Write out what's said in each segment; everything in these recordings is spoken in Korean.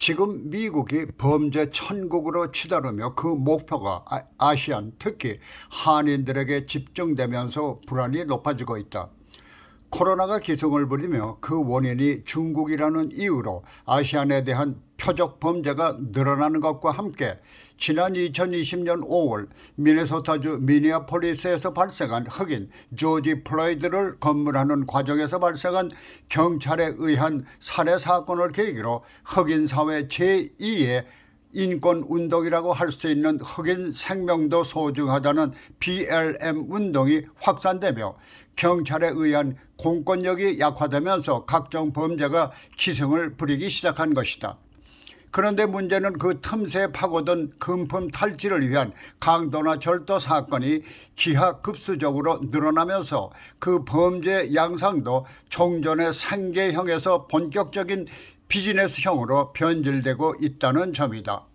지금 미국이 범죄 천국으로 치달으며 그 목표가 아- 아시안 특히 한인들에게 집중되면서 불안이 높아지고 있다. 코로나가 기승을 부리며 그 원인이 중국이라는 이유로 아시안에 대한 표적 범죄가 늘어나는 것과 함께 지난 2020년 5월 미네소타주 미니아폴리스에서 발생한 흑인 조지 플로이드를 검문하는 과정에서 발생한 경찰에 의한 살해 사건을 계기로 흑인 사회 제2의 인권 운동이라고 할 수 있는 흑인 생명도 소중하다는 BLM 운동이 확산되며 경찰에 의한 공권력이 약화되면서 각종 범죄가 기승을 부리기 시작한 것이다. 그런데 문제는 그 틈새에 파고든 금품 탈취를 위한 강도나 절도 사건이 기하급수적으로 늘어나면서 그 범죄 양상도 종전의 생계형에서 본격적인 비즈니스형으로 변질되고 있다는 점이다.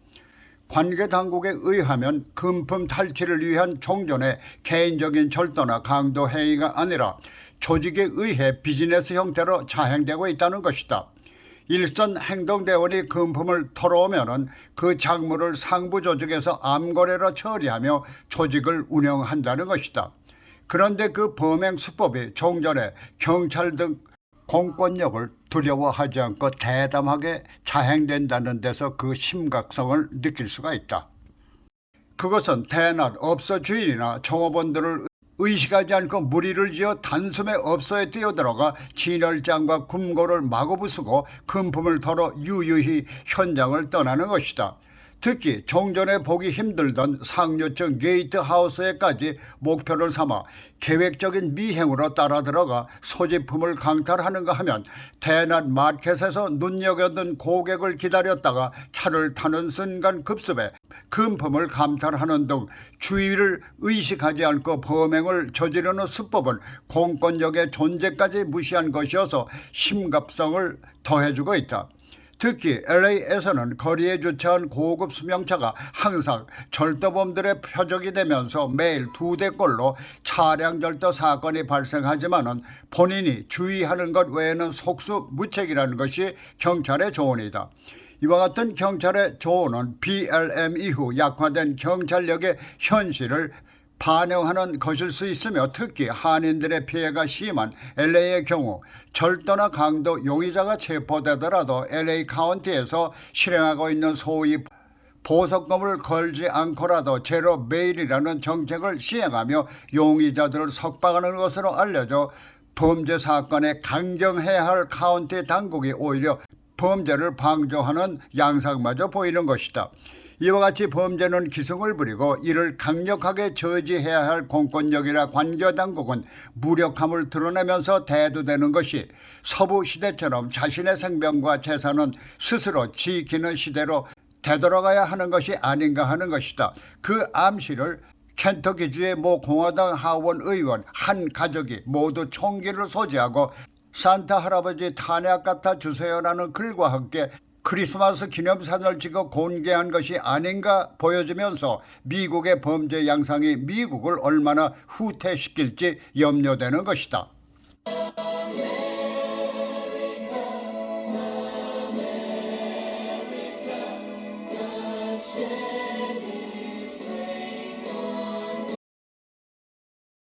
관계 당국에 의하면 금품 탈취를 위한 종전의 개인적인 절도나 강도 행위가 아니라 조직에 의해 비즈니스 형태로 자행되고 있다는 것이다. 일선 행동대원이 금품을 털어오면은 그 작물을 상부 조직에서 암거래로 처리하며 조직을 운영한다는 것이다. 그런데 그 범행 수법이 종전에 경찰 등 공권력을 두려워하지 않고 대담하게 자행된다는 데서 그 심각성을 느낄 수가 있다. 그것은 대낮 업소 주인이나 종업원들을 의식하지 않고 무리를 지어 단숨에 업소에 뛰어들어가 진열장과 금고를 마구 부수고 금품을 털어 유유히 현장을 떠나는 것이다. 특히 종전에 보기 힘들던 상류층 게이트하우스에까지 목표를 삼아 계획적인 미행으로 따라 들어가 소지품을 강탈하는가 하면 대낮 마켓에서 눈여겨둔 고객을 기다렸다가 차를 타는 순간 급습해 금품을 감탈하는 등 주의를 의식하지 않고 범행을 저지르는 수법은 공권력의 존재까지 무시한 것이어서 심각성을 더해주고 있다. 특히 LA에서는 거리에 주차한 고급 수명차가 항상 절도범들의 표적이 되면서 매일 두 대꼴로 차량 절도 사건이 발생하지만은 본인이 주의하는 것 외에는 속수무책이라는 것이 경찰의 조언이다. 이와 같은 경찰의 조언은 BLM 이후 약화된 경찰력의 현실을 반영하는 것일 수 있으며 특히 한인들의 피해가 심한 LA의 경우 절도나 강도 용의자가 체포되더라도 LA 카운티에서 실행하고 있는 소위 보석금을 걸지 않고라도 제로 베일이라는 정책을 시행하며 용의자들을 석방하는 것으로 알려져 범죄 사건에 강경해야 할 카운티 당국이 오히려 범죄를 방조하는 양상마저 보이는 것이다. 이와 같이 범죄는 기승을 부리고 이를 강력하게 저지해야 할 공권력이나 관계당국은 무력함을 드러내면서 대두되는 것이 서부 시대처럼 자신의 생명과 재산은 스스로 지키는 시대로 되돌아가야 하는 것이 아닌가 하는 것이다. 그 암시를 켄터키주의 모 공화당 하원 의원 한 가족이 모두 총기를 소지하고 산타 할아버지 탄약 갖다 주세요라는 글과 함께 크리스마스 기념사진을 찍어 공개한 것이 아닌가 보여지면서 미국의 범죄 양상이 미국을 얼마나 후퇴시킬지 염려되는 것이다.